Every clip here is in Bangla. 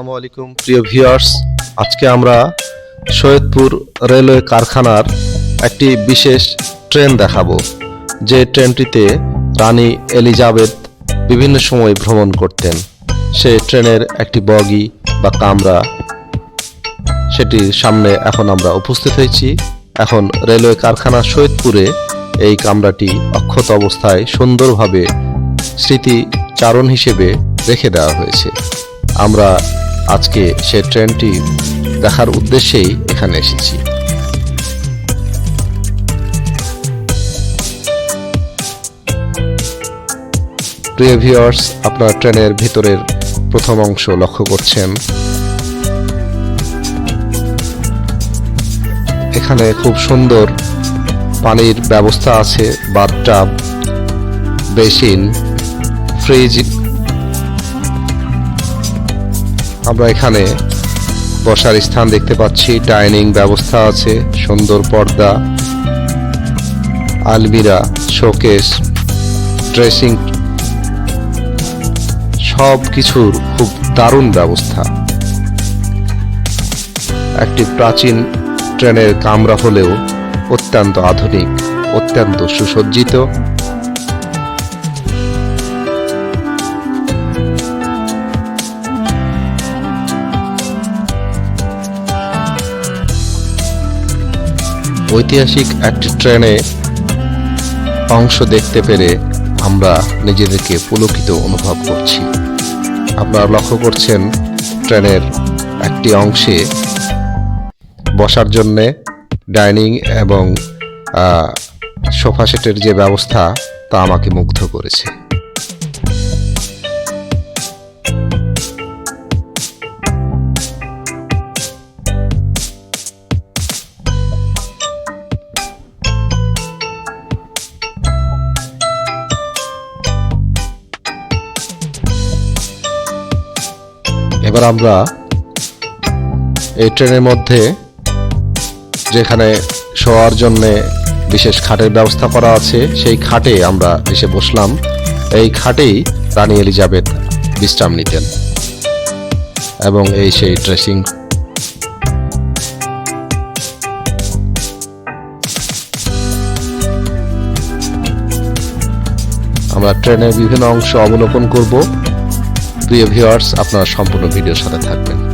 আসসালামু আলাইকুম। প্রিয় ভিউয়ার্স আজকে আমরা সৈয়দপুর রেলওয়ে কারখানার একটি বিশেষ ট্রেন দেখাবো। যে ট্রেনটিতে রানী এলিজাবেথ বিভিন্ন সময় ভ্রমণ করতেন। সেই ট্রেনের একটি বগি বা কামরা, সেটির সামনে এখন আমরা উপস্থিত হয়েছি। এখন রেলওয়ে কারখানা সৈয়দপুরে এই কামরাটি অক্ষত অবস্থায় সুন্দরভাবে স্মৃতিচারণ হিসেবে রেখে দেওয়া হয়েছে। আমরা আজকে সে ট্রেনটি দেখার উদ্দেশ্যেই এখানে এসেছি। প্রিয় ভিউয়ার্স, আপনার ট্রেনের ভিতরের প্রথম অংশ লক্ষ্য করছেন। এখানে খুব সুন্দর পানির ব্যবস্থা আছে, বাথটাব, বেসিন, ফ্রিজ আমরা এখানে বসার স্থান দেখতে পাচ্ছি। ডাইনিং ব্যবস্থা আছে, সুন্দর পর্দা, আলমিরা, শোকেস, ড্রেসিং সব কিছুর খুব দারুণ ব্যবস্থা। একটি প্রাচীন ট্রেনের কামরা হলেও অত্যন্ত আধুনিক, অত্যন্ত সুসজ্জিত। ঐতিহাসিক একটি ট্রেনে অংশ দেখতে পেরে আমরা নিজেদেরকে পুলকিত অনুভব করছি। আপনারা লক্ষ্য করছেন ট্রেনের একটি অংশে বসার জন্যে ডাইনিং এবং সোফা সেটের যে ব্যবস্থা তা আমাকে মুগ্ধ করেছে। এবার আমরা এই ট্রেনের মধ্যে যেখানে শোয়ার জন্য বিশেষ খাটের ব্যবস্থা করা আছে, সেই খাটে আমরা এসে বসলাম। এই খাটেই রানী এলিজাবেথ বিশ্রাম নিতেন এবং এই সেই ড্রেসিং আমরা ট্রেনের বিভিন্ন অংশ অবলোকন করব। প্রিয় ভিউয়ার্স আপনারা সম্পূর্ণ ভিডিওর সাথে থাকবেন।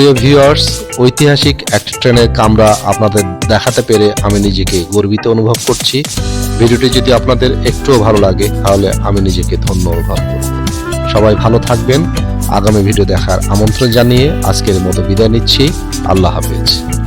প্রিয় ভিউয়ার্স, ঐতিহাসিক একটা ট্রেনের কামরা আপনাদের দেখাতে পেরে আমি নিজেকে গর্বিত অনুভব করছি। ভিডিওটি যদি আপনাদের একটুও ভালো লাগে, তাহলে আমি নিজেকে ধন্য অনুভব করব। সবাই ভালো থাকবেন। আগামী ভিডিও দেখার আমন্ত্রণ জানিয়ে আজকের মতো বিদায় নিচ্ছি। আল্লাহ হাফেজ।